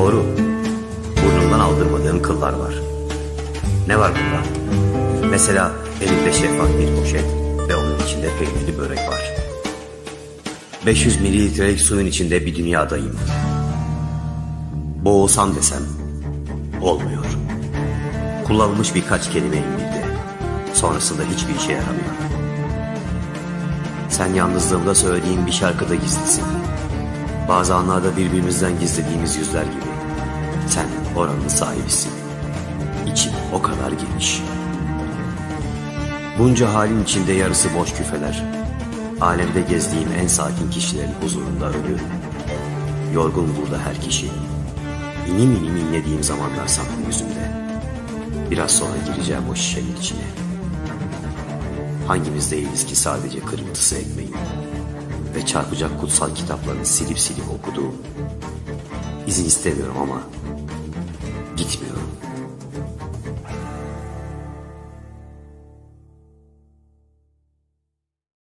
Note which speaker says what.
Speaker 1: Doğru. Burnumdan aldırmadığım kıllar var. Ne var bunda? Mesela elimde şeffaf bir poşet ve onun içinde peynirli börek var. 500 mililitrelik suyun içinde bir dünyadayım. Boğulsam desem olmuyor. Kullanılmış birkaç kelime elimde. Sonrasında hiçbir işe yaramıyor. Sen yalnızlığımda söylediğim bir şarkıda gizlisin. Bazı anlarda birbirimizden gizlediğimiz yüzler gibi. Sen oranın sahibisin. İçim o kadar geniş. Bunca halin içinde yarısı boş küfeler. Alemde gezdiğim en sakin kişilerin huzurunda ölüyorum. Yorgun burada her kişi. İnim inim inlediğim zamanlar saklı yüzümde. Biraz sonra gireceğim o şişenin içine. Hangimiz değiliz ki sadece kırıntısı ekmeğim ve çarpacak kutsal kitaplarını silip silip okuduğum. İzin istemiyorum ama gitmiyorum.